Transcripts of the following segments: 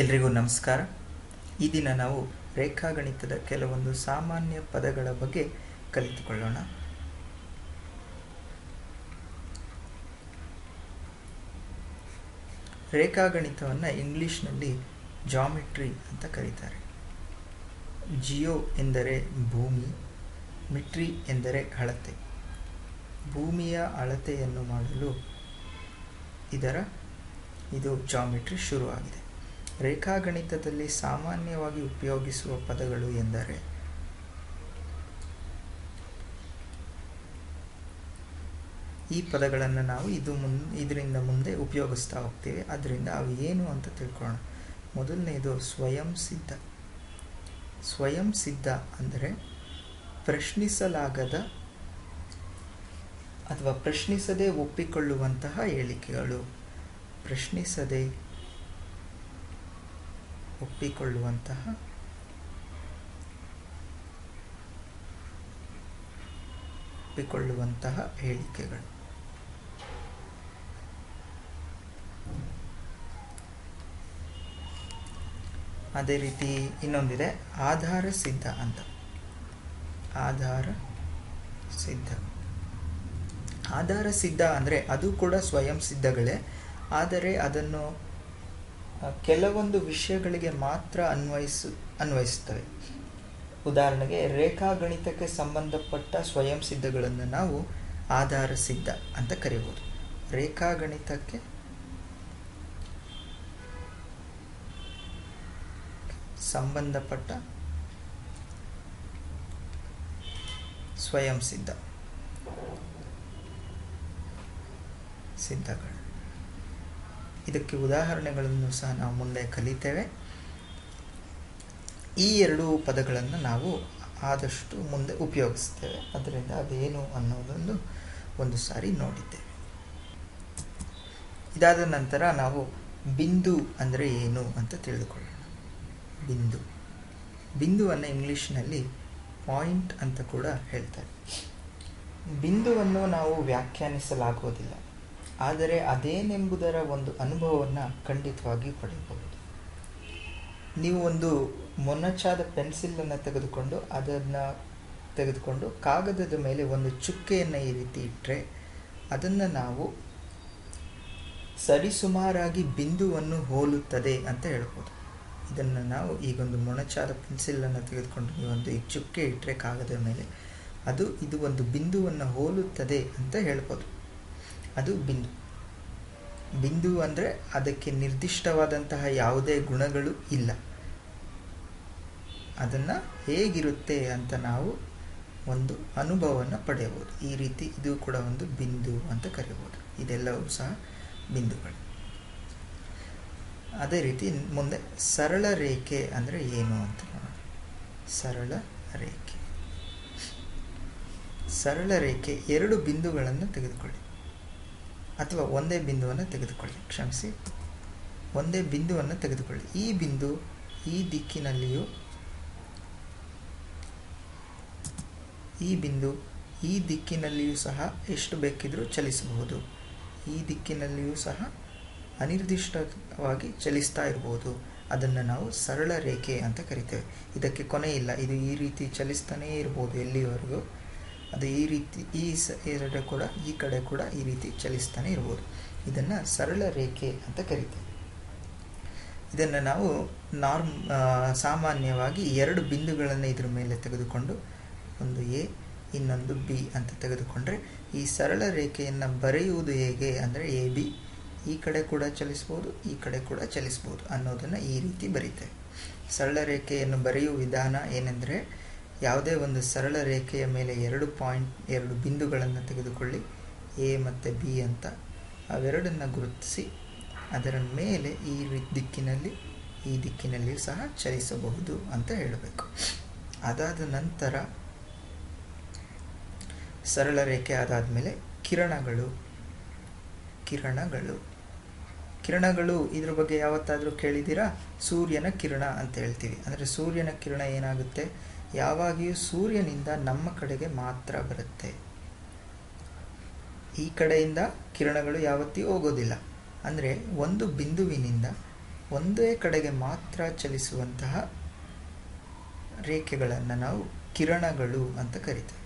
ಎಲ್ರಿಗೂ ನಮಸ್ಕಾರ. ಈ ದಿನ ನಾವು ರೇಖಾಗಣಿತದ ಕೆಲವೊಂದು ಸಾಮಾನ್ಯ ಪದಗಳ ಬಗ್ಗೆ ಕಲಿತುಕೊಳ್ಳೋಣ. ರೇಖಾಗಣಿತವನ್ನು ಇಂಗ್ಲಿಷ್ನಲ್ಲಿ ಜಾಮಿಟ್ರಿ ಅಂತ ಕರೀತಾರೆ. ಜಿಯೋ ಎಂದರೆ ಭೂಮಿ ಮಿಟ್ರಿ ಎಂದರೆ ಅಳತೆ. ಭೂಮಿಯ ಅಳತೆಯನ್ನು ಮಾಡಲು ಇದರ ಇದು ಜಾಮಿಟ್ರಿ ಶುರುವಾಗಿದೆ. ರೇಖಾಗಣಿತದಲ್ಲಿ ಸಾಮಾನ್ಯವಾಗಿ ಉಪಯೋಗಿಸುವ ಪದಗಳು ಎಂದರೆ ಈ ಪದಗಳನ್ನು ನಾವು ಇದು ಮುನ್, ಇದರಿಂದ ಮುಂದೆ ಉಪಯೋಗಿಸ್ತಾ ಹೋಗ್ತೀವಿ. ಅದರಿಂದ ಅವು ಏನು ಅಂತ ತಿಳ್ಕೊಳ್ಳೋಣ. ಮೊದಲನೇದು ಸ್ವಯಂ ಸಿದ್ಧ. ಸ್ವಯಂ ಸಿದ್ಧ ಅಂದರೆ ಪ್ರಶ್ನಿಸಲಾಗದ ಅಥವಾ ಪ್ರಶ್ನಿಸದೆ ಒಪ್ಪಿಕೊಳ್ಳುವಂತಹ ಹೇಳಿಕೆಗಳು. ಪ್ರಶ್ನಿಸದೆ ಒಪ್ಪಿಕೊಳ್ಳುವಂತಹ ಒಪ್ಪಿಕೊಳ್ಳುವಂತಹ ಹೇಳಿಕೆಗಳು. ಅದೇ ರೀತಿ ಇನ್ನೊಂದಿದೆ, ಆಧಾರ ಸಿದ್ಧ ಅಂತ. ಆಧಾರ ಸಿದ್ಧ. ಆಧಾರ ಸಿದ್ಧ ಅಂದರೆ ಅದು ಕೂಡ ಸ್ವಯಂ ಸಿದ್ಧಗಳೇ, ಆದರೆ ಅದನ್ನು ಕೆಲವೊಂದು ವಿಷಯಗಳಿಗೆ ಮಾತ್ರ ಅನ್ವಯಿಸು ಅನ್ವಯಿಸ್ತವೆ ಉದಾಹರಣೆಗೆ ರೇಖಾಗಣಿತಕ್ಕೆ ಸಂಬಂಧಪಟ್ಟ ಸ್ವಯಂ ಸಿದ್ಧಗಳನ್ನು ನಾವು ಆಧಾರ ಸಿದ್ಧ ಅಂತ ಕರಿಬೋದು. ರೇಖಾಗಣಿತಕ್ಕೆ ಸಂಬಂಧಪಟ್ಟ ಸ್ವಯಂ ಸಿದ್ಧ. ಸಿದ್ಧಗಳು. ಇದಕ್ಕೆ ಉದಾಹರಣೆಗಳನ್ನು ಸಹ ನಾವು ಮುಂದೆ ಕಲಿತೇವೆ. ಈ ಎರಡು ಪದಗಳನ್ನು ನಾವು ಆದಷ್ಟು ಮುಂದೆ ಉಪಯೋಗಿಸ್ತೇವೆ. ಅದರಿಂದ ಅದೇನು ಅನ್ನೋದೊಂದು ಒಂದು ಸಾರಿ ನೋಡಿದ್ದೇವೆ. ಇದಾದ ನಂತರ ನಾವು ಬಿಂದು ಅಂದರೆ ಏನು ಅಂತ ತಿಳಿದುಕೊಳ್ಳೋಣ. ಬಿಂದು. ಬಿಂದುವನ್ನು ಇಂಗ್ಲೀಷ್ನಲ್ಲಿ ಪಾಯಿಂಟ್ ಅಂತ ಕೂಡ ಹೇಳ್ತಾರೆ. ಬಿಂದುವನ್ನು ನಾವು ವ್ಯಾಖ್ಯಾನಿಸಲಾಗುವುದಿಲ್ಲ. ಆದರೆ ಅದೇನೆಂಬುದರ ಒಂದು ಅನುಭವವನ್ನು ಖಂಡಿತವಾಗಿ ಪಡೆಯಬಹುದು. ನೀವು ಒಂದು ಮೊನಚಾದ ಪೆನ್ಸಿಲನ್ನು ತೆಗೆದುಕೊಂಡು ಅದನ್ನು ತೆಗೆದುಕೊಂಡು ಕಾಗದದ ಮೇಲೆ ಒಂದು ಚುಕ್ಕೆಯನ್ನು ಈ ರೀತಿ ಇಟ್ಟರೆ ಅದನ್ನು ನಾವು ಸರಿಸುಮಾರಾಗಿ ಬಿಂದುವನ್ನು ಹೋಲುತ್ತದೆ ಅಂತ ಹೇಳ್ಬೋದು. ಇದನ್ನು ನಾವು ಈಗೊಂದು ಮೊಣಚಾದ ಪೆನ್ಸಿಲನ್ನು ತೆಗೆದುಕೊಂಡು ನೀವೊಂದು ಈ ಚುಕ್ಕೆ ಇಟ್ಟರೆ ಕಾಗದದ ಮೇಲೆ ಅದು ಇದು ಒಂದು ಬಿಂದುವನ್ನು ಹೋಲುತ್ತದೆ ಅಂತ ಹೇಳ್ಬೋದು. ಅದು ಬಿಂದು. ಬಿಂದು ಅಂದರೆ ಅದಕ್ಕೆ ನಿರ್ದಿಷ್ಟವಾದಂತಹ ಯಾವುದೇ ಗುಣಗಳು ಇಲ್ಲ. ಅದನ್ನು ಹೇಗಿರುತ್ತೆ ಅಂತ ನಾವು ಒಂದು ಅನುಭವವನ್ನು ಪಡೆಯಬಹುದು. ಈ ರೀತಿ ಇದು ಕೂಡ ಒಂದು ಬಿಂದು ಅಂತ ಕರೆಯಬಹುದು. ಇದೆಲ್ಲವೂ ಸಹ ಬಿಂದುಗಳು. ಅದೇ ರೀತಿ ಮುಂದೆ ಸರಳ ರೇಖೆ ಅಂದರೆ ಏನು ಅಂತ ನೋಡೋಣ. ಸರಳ ರೇಖೆ. ಸರಳ ರೇಖೆ ಎರಡು ಬಿಂದುಗಳನ್ನು ತೆಗೆದುಕೊಳ್ಳಿ. ಅಥವಾ ಒಂದೇ ಬಿಂದುವನ್ನು ತೆಗೆದುಕೊಳ್ಳಿ. ಕ್ಷಮಿಸಿ. ಒಂದೇ ಬಿಂದುವನ್ನು ತೆಗೆದುಕೊಳ್ಳಿ. ಈ ಬಿಂದು ಈ ದಿಕ್ಕಿನಲ್ಲಿಯೂ, ಈ ಬಿಂದು ಈ ದಿಕ್ಕಿನಲ್ಲಿಯೂ ಸಹ ಎಷ್ಟು ಬೇಕಿದ್ರೂ ಚಲಿಸಬಹುದು. ಈ ದಿಕ್ಕಿನಲ್ಲಿಯೂ ಸಹ ಅನಿರ್ದಿಷ್ಟವಾಗಿ ಚಲಿಸ್ತಾ ಇರ್ಬೋದು ಅದನ್ನು ನಾವು ಸರಳ ರೇಖೆ ಅಂತ ಕರಿತೇವೆ. ಇದಕ್ಕೆ ಕೊನೆ ಇಲ್ಲ ಇದು ಈ ರೀತಿ ಚಲಿಸ್ತಾನೇ ಇರ್ಬೋದು ಎಲ್ಲಿವರೆಗೂ. ಅದು ಈ ರೀತಿ ಈ ಸ ಎರಡು ಕೂಡ, ಈ ಕಡೆ ಕೂಡ ಈ ರೀತಿ ಚಲಿಸ್ತಾನೆ ಇರ್ಬೋದು. ಇದನ್ನು ಸರಳ ರೇಖೆ ಅಂತ ಕರಿತೇವೆ. ಇದನ್ನು ನಾವು ನಾರ್ಮ್ ಸಾಮಾನ್ಯವಾಗಿ ಎರಡು ಬಿಂದುಗಳನ್ನು ಇದ್ರ ಮೇಲೆ ತೆಗೆದುಕೊಂಡು ಒಂದು ಎ, ಇನ್ನೊಂದು ಬಿ ಅಂತ ತೆಗೆದುಕೊಂಡ್ರೆ ಈ ಸರಳ ರೇಖೆಯನ್ನು ಬರೆಯುವುದು ಹೇಗೆ ಅಂದರೆ ಎ, ಬಿ, ಈ ಕಡೆ ಕೂಡ ಚಲಿಸ್ಬೋದು, ಈ ಕಡೆ ಕೂಡ ಚಲಿಸ್ಬೋದು ಅನ್ನೋದನ್ನು ಈ ರೀತಿ ಬರೀತೇವೆ. ಸರಳ ರೇಖೆಯನ್ನು ಬರೆಯುವ ವಿಧಾನ ಏನೆಂದರೆ ಯಾವುದೇ ಒಂದು ಸರಳ ರೇಖೆಯ ಮೇಲೆ ಎರಡು ಪಾಯಿಂಟ್, ಎರಡು ಬಿಂದುಗಳನ್ನು ತೆಗೆದುಕೊಳ್ಳಿ, ಎ ಮತ್ತು ಬಿ ಅಂತ. ಅವೆರಡನ್ನು ಗುರುತಿಸಿ, ಅದರ ಮೇಲೆ ಈ ದಿಕ್ಕಿನಲ್ಲಿ, ಈ ದಿಕ್ಕಿನಲ್ಲಿಯೂ ಸಹ ಚಲಿಸಬಹುದು ಅಂತ ಹೇಳಬೇಕು. ಅದಾದ ನಂತರ, ಸರಳ ರೇಖೆ ಅದಾದ ಮೇಲೆ ಕಿರಣಗಳು ಕಿರಣಗಳು. ಕಿರಣಗಳು ಇದ್ರ ಬಗ್ಗೆ ಯಾವತ್ತಾದರೂ ಕೇಳಿದ್ದೀರಾ? ಸೂರ್ಯನ ಕಿರಣ ಅಂತ ಹೇಳ್ತೀವಿ. ಅಂದರೆ ಸೂರ್ಯನ ಕಿರಣ ಏನಾಗುತ್ತೆ? ಯಾವಾಗಿಯೂ ಸೂರ್ಯನಿಂದ ನಮ್ಮ ಕಡೆಗೆ ಮಾತ್ರ ಬರುತ್ತೆ. ಈ ಕಡೆಯಿಂದ ಕಿರಣಗಳು ಯಾವತ್ತೂ ಹೋಗೋದಿಲ್ಲ. ಅಂದರೆ ಒಂದು ಬಿಂದುವಿನಿಂದ ಒಂದೇ ಕಡೆಗೆ ಮಾತ್ರ ಚಲಿಸುವಂತಹ ರೇಖೆಗಳನ್ನು ನಾವು ಕಿರಣಗಳು ಅಂತ ಕರಿತೇವೆ.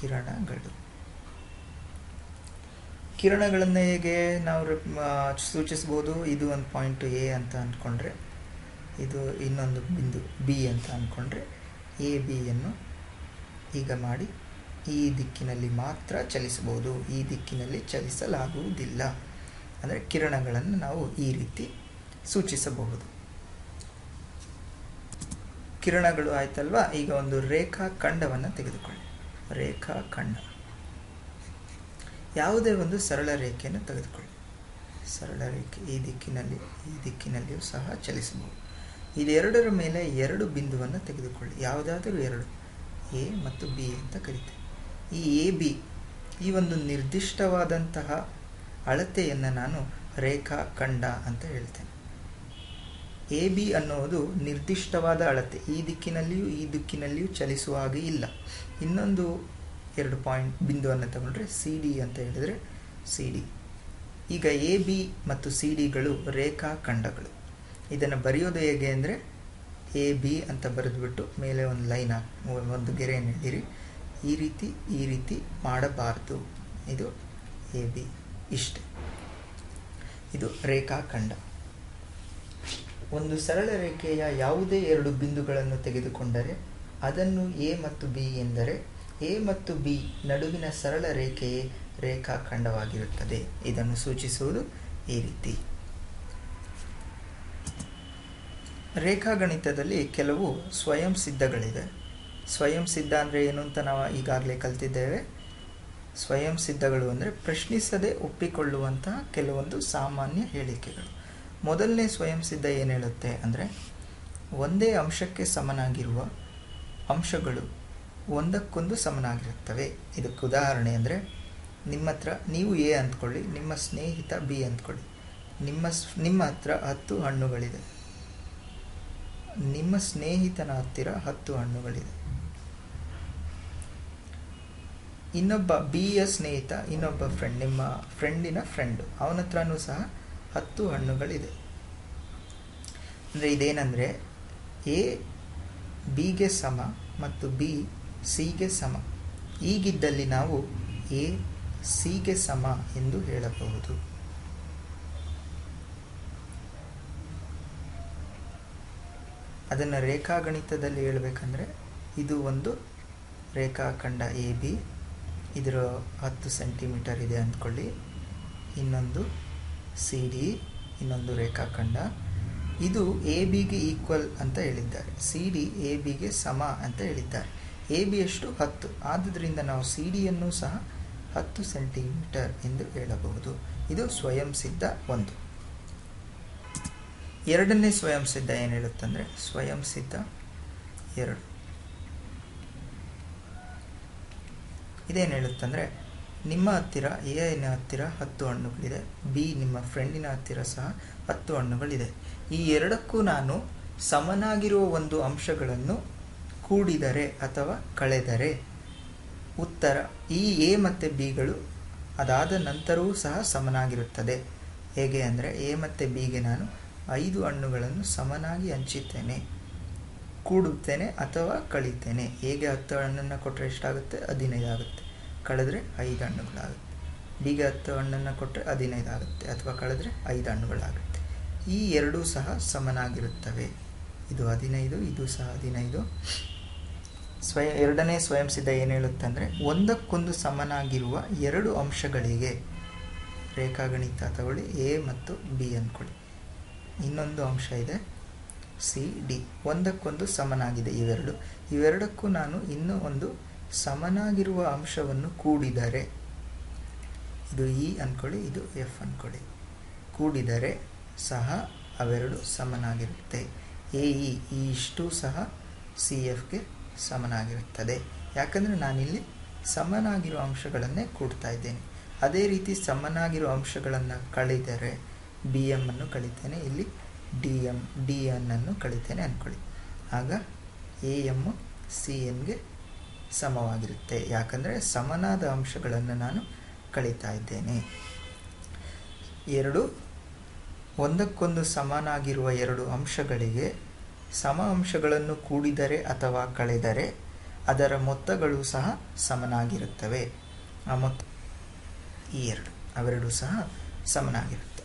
ಕಿರಣಗಳು. ಕಿರಣಗಳನ್ನು ಹೇಗೆ ನಾವು ಸೂಚಿಸ್ಬೋದು? ಇದು ಒಂದು ಪಾಯಿಂಟ್ ಎ ಅಂತ ಅಂದ್ಕೊಂಡ್ರೆ, ಇದು ಇನ್ನೊಂದು ಬಿಂದು ಬಿ ಅಂತ ಅಂದ್ಕೊಂಡ್ರೆ ಎ ಬಿಯನ್ನು ಈಗ ಮಾಡಿ ಈ ದಿಕ್ಕಿನಲ್ಲಿ ಮಾತ್ರ ಚಲಿಸಬಹುದು. ಈ ದಿಕ್ಕಿನಲ್ಲಿ ಚಲಿಸಲಾಗುವುದಿಲ್ಲ. ಅಂದರೆ ಕಿರಣಗಳನ್ನು ನಾವು ಈ ರೀತಿ ಸೂಚಿಸಬಹುದು. ಕಿರಣಗಳು ಆಯ್ತಲ್ವಾ? ಈಗ ಒಂದು ರೇಖಾಖಂಡವನ್ನು ತೆಗೆದುಕೊಳ್ಳಿ. ರೇಖಾಖಂಡ. ಯಾವುದೇ ಒಂದು ಸರಳ ರೇಖೆಯನ್ನು ತೆಗೆದುಕೊಳ್ಳಿ. ಸರಳ ರೇಖೆ ಈ ದಿಕ್ಕಿನಲ್ಲಿ, ಈ ದಿಕ್ಕಿನಲ್ಲಿಯೂ ಸಹ ಚಲಿಸಬಹುದು. ಇದೆರಡರ ಮೇಲೆ ಎರಡು ಬಿಂದುವನ್ನು ತೆಗೆದುಕೊಳ್ಳಿ. ಯಾವುದಾದರೂ ಎರಡು. ಎ ಮತ್ತು ಬಿ ಅಂತ ಕರಿತೇವೆ ಈ ಎ, ಬಿ ಈ ಒಂದು ನಿರ್ದಿಷ್ಟವಾದಂತಹ ಅಳತೆಯನ್ನು ನಾನು ರೇಖಾ, ಖಂಡ ಅಂತ ಹೇಳ್ತೇನೆ. ಎ, ಬಿ ಅನ್ನೋದು ನಿರ್ದಿಷ್ಟವಾದ ಅಳತೆ. ಈ ದಿಕ್ಕಿನಲ್ಲಿಯೂ ಈ ದಿಕ್ಕಿನಲ್ಲಿಯೂ ಚಲಿಸುವ ಹಾಗೆ ಇಲ್ಲ. ಇನ್ನೊಂದು ಎರಡು ಪಾಯಿಂಟ್ ಬಿಂದುವನ್ನು ತಗೊಂಡ್ರೆ ಸಿ, ಡಿ ಅಂತ ಹೇಳಿದರೆ ಸಿ, ಡಿ. ಈಗ ಎ, ಬಿ ಮತ್ತು ಸಿ ಡಿಗಳು ರೇಖಾಖಂಡಗಳು ಇದನ್ನು ಬರೆಯೋದು ಹೇಗೆ ಅಂದರೆ ಎ ಬಿ ಅಂತ ಬರೆದ್ಬಿಟ್ಟು ಮೇಲೆ ಒಂದು ಲೈನ್ ಒಂದು ಗೆರೆಯನ್ನು ಹಿಡೀರಿ ಈ ರೀತಿ ಈ ರೀತಿ ಮಾಡಬಾರ್ದು. ಇದು ಎ ಬಿ ಇಷ್ಟೆ. ಇದು ರೇಖಾಖಂಡ. ಒಂದು ಸರಳ ರೇಖೆಯ ಯಾವುದೇ ಎರಡು ಬಿಂದುಗಳನ್ನು ತೆಗೆದುಕೊಂಡರೆ ಅದನ್ನು ಎ ಮತ್ತು ಬಿ ಎಂದರೆ ಎ ಮತ್ತು ಬಿ ನಡುವಿನ ಸರಳ ರೇಖೆಯೇ ರೇಖಾಖಂಡವಾಗಿರುತ್ತದೆ. ಇದನ್ನು ಸೂಚಿಸುವುದು ಈ ರೀತಿ. ರೇಖಾಗಣಿತದಲ್ಲಿ ಕೆಲವು ಸ್ವಯಂ ಸಿದ್ಧಗಳಿವೆ. ಸ್ವಯಂ ಸಿದ್ಧ ಅಂದರೆ ಏನು ಅಂತ ನಾವು ಈಗಾಗಲೇ ಕಲ್ತಿದ್ದೇವೆ. ಸ್ವಯಂ ಸಿದ್ಧಗಳು ಅಂದರೆ ಪ್ರಶ್ನಿಸದೆ ಒಪ್ಪಿಕೊಳ್ಳುವಂತಹ ಕೆಲವೊಂದು ಸಾಮಾನ್ಯ ಹೇಳಿಕೆಗಳು. ಮೊದಲನೇ ಸ್ವಯಂ ಸಿದ್ಧ ಏನು ಹೇಳುತ್ತೆ ಅಂದರೆ, ಒಂದೇ ಅಂಶಕ್ಕೆ ಸಮನಾಗಿರುವ ಅಂಶಗಳು ಒಂದಕ್ಕೊಂದು ಸಮನಾಗಿರುತ್ತವೆ. ಇದಕ್ಕೆ ಉದಾಹರಣೆ ಅಂದರೆ, ನಿಮ್ಮ ಹತ್ರ ನೀವು ಎ ಅಂದ್ಕೊಳ್ಳಿ, ನಿಮ್ಮ ಸ್ನೇಹಿತ ಬಿ ಅಂದ್ಕೊಳ್ಳಿ. ನಿಮ್ಮ ನಿಮ್ಮ ಹತ್ರ ಹತ್ತು ಹಣ್ಣುಗಳಿದೆ ನಿಮ್ಮ ಸ್ನೇಹಿತನ ಹತ್ತಿರ ಹತ್ತು ಹಣ್ಣುಗಳಿದೆ. ಇನ್ನೊಬ್ಬ ಬಿ ಯ ಸ್ನೇಹಿತ, ಇನ್ನೊಬ್ಬ ಫ್ರೆಂಡ್ ನಿಮ್ಮ ಫ್ರೆಂಡಿನ ಫ್ರೆಂಡು ಅವನ ಹತ್ರನೂ ಸಹ ಹತ್ತು ಹಣ್ಣುಗಳಿದೆ. ಅಂದರೆ ಇದೇನೆಂದರೆ ಎ ಬಿಗೆ ಸಮ ಮತ್ತು ಬಿ ಸಿಗೆ ಸಮ. ಈಗಿದ್ದಲ್ಲಿ ನಾವು ಎ ಸಿಗೆ ಸಮ ಎಂದು ಹೇಳಬಹುದು. ಅದನ್ನು ರೇಖಾಗಣಿತದಲ್ಲಿ ಹೇಳಬೇಕಂದ್ರೆ ಇದು ಒಂದು ರೇಖಾಖಂಡ ಎ ಬಿ ಇದರ ಹತ್ತು ಸೆಂಟಿಮೀಟರ್ ಇದೆ ಅಂದ್ಕೊಳ್ಳಿ. ಇನ್ನೊಂದು ಸಿ ಡಿ ಇನ್ನೊಂದು ರೇಖಾಖಂಡ. ಇದು ಎ ಬಿಗೆ ಈಕ್ವಲ್ ಅಂತ ಹೇಳಿದ್ದಾರೆ. ಸಿ ಡಿ ಎ ಬಿಗೆ ಸಮ ಅಂತ ಹೇಳಿದ್ದಾರೆ. ಎ ಬಿ ಎಷ್ಟು ಹತ್ತು. ಆದ್ದರಿಂದ ನಾವು ಸಿ ಡಿಯನ್ನು ಸಹ ಹತ್ತು ಸೆಂಟಿಮೀಟರ್ ಎಂದು ಹೇಳಬಹುದು. ಇದು ಸ್ವಯಂ ಸಿದ್ಧ ಒಂದು. ಎರಡನೇ ಸ್ವಯಂ ಸಿದ್ಧ ಏನು ಹೇಳುತ್ತಂದರೆ ಸ್ವಯಂ ಸಿದ್ಧ ಎರಡು. ಇದೇನು ಹೇಳುತ್ತಂದರೆ ನಿಮ್ಮ ಹತ್ತಿರ ಎನ ಹತ್ತಿರ ಹತ್ತು ಹಣ್ಣುಗಳಿದೆ, ಬಿ ನಿಮ್ಮ ಫ್ರೆಂಡಿನ ಹತ್ತಿರ ಸಹ ಹತ್ತು ಹಣ್ಣುಗಳಿದೆ. ಈ ಎರಡಕ್ಕೂ ನಾನು ಸಮನಾಗಿರುವ ಒಂದು ಅಂಶಗಳನ್ನು ಕೂಡಿದರೆ ಅಥವಾ ಕಳೆದರೆ ಉತ್ತರ ಈ ಎ ಮತ್ತು ಬಿಗಳು ಅದಾದ ನಂತರವೂ ಸಹ ಸಮನಾಗಿರುತ್ತದೆ. ಹೇಗೆ ಅಂದರೆ ಎ ಮತ್ತು ಬಿಗೆ ನಾನು ಐದು ಹಣ್ಣುಗಳನ್ನು ಸಮನಾಗಿ ಹಂಚುತ್ತೇನೆ ಕೂಡುತ್ತೇನೆ ಅಥವಾ ಕಳಿತೇನೆ ಹೇಗೆ ಹತ್ತು ಹಣ್ಣನ್ನು ಕೊಟ್ಟರೆ ಎಷ್ಟಾಗುತ್ತೆ? ಹದಿನೈದು ಆಗುತ್ತೆ ಕಳೆದ್ರೆ ಐದು ಹಣ್ಣುಗಳಾಗುತ್ತೆ. ಬೀಗ ಹತ್ತು ಹಣ್ಣನ್ನು ಕೊಟ್ಟರೆ ಹದಿನೈದು ಆಗುತ್ತೆ ಅಥವಾ ಕಳೆದ್ರೆ ಐದು ಹಣ್ಣುಗಳಾಗುತ್ತೆ. ಈ ಎರಡೂ ಸಹ ಸಮನಾಗಿರುತ್ತವೆ. ಇದು ಹದಿನೈದು, ಇದು ಸಹ ಹದಿನೈದು. ಸ್ವಯ, ಎರಡನೇ ಸ್ವಯಂ ಸಿದ್ಧ ಏನು ಹೇಳುತ್ತಂದರೆ ಒಂದಕ್ಕೊಂದು ಸಮನಾಗಿರುವ ಎರಡು ಅಂಶಗಳಿಗೆ ರೇಖಾಗಣಿತ ತಗೊಳ್ಳಿ, ಎ ಮತ್ತು ಬಿ ಅಂದ್ಕೊಳ್ಳಿ. ಇನ್ನೊಂದು ಅಂಶ ಇದೆ. ಸಿ ಡಿ ಒಂದಕ್ಕೊಂದು ಸಮನಾಗಿದೆ ಇವೆರಡು. ಇವೆರಡಕ್ಕೂ ನಾನು ಇನ್ನೂ ಒಂದು ಸಮನಾಗಿರುವ ಅಂಶವನ್ನು ಕೂಡಿದರೆ, ಇದು ಇ ಅಂದ್ಕೊಳ್ಳಿ ಇದು ಎಫ್ ಅಂದ್ಕೊಳ್ಳಿ ಕೂಡಿದರೆ ಸಹ ಅವೆರಡು ಸಮನಾಗಿರುತ್ತೆ. ಎ ಇ ಈ ಇಷ್ಟು ಸಹ ಸಿ ಎಫ್ಗೆ ಸಮನಾಗಿರುತ್ತದೆ. ಯಾಕಂದರೆ ನಾನಿಲ್ಲಿ ಸಮನಾಗಿರುವ ಅಂಶಗಳನ್ನೇ ಕೂಡ್ತಾ ಇದ್ದೇನೆ. ಅದೇ ರೀತಿ ಸಮನಾಗಿರೋ ಅಂಶಗಳನ್ನು ಕಳೆದರೆ ಬಿ ಎಂ ಅನ್ನು ಕಳಿತೇನೆ. ಇಲ್ಲಿ ಡಿ ಎಂ ಡಿ ಎನ್ ಅನ್ನು ಕಳಿತೇನೆ ಅಂದ್ಕೊಳ್ಳಿ ಆಗ ಎ ಎಮ್ಮು ಸಿ ಎನ್ಗೆ ಸಮವಾಗಿರುತ್ತೆ. ಯಾಕಂದರೆ ಸಮನಾದ ಅಂಶಗಳನ್ನು ನಾನು ಕಳೀತಾ ಇದ್ದೇನೆ. ಎರಡು, ಒಂದಕ್ಕೊಂದು ಸಮನಾಗಿರುವ ಎರಡು ಅಂಶಗಳಿಗೆ ಸಮ ಅಂಶಗಳನ್ನು ಕೂಡಿದರೆ ಅಥವಾ ಕಳೆದರೆ ಅದರ ಮೊತ್ತಗಳು ಸಹ ಸಮನಾಗಿರುತ್ತವೆ. ಆ ಮೊತ್ತ ಈ ಎರಡು, ಅವೆರಡು ಸಹ ಸಮನಾಗಿರುತ್ತೆ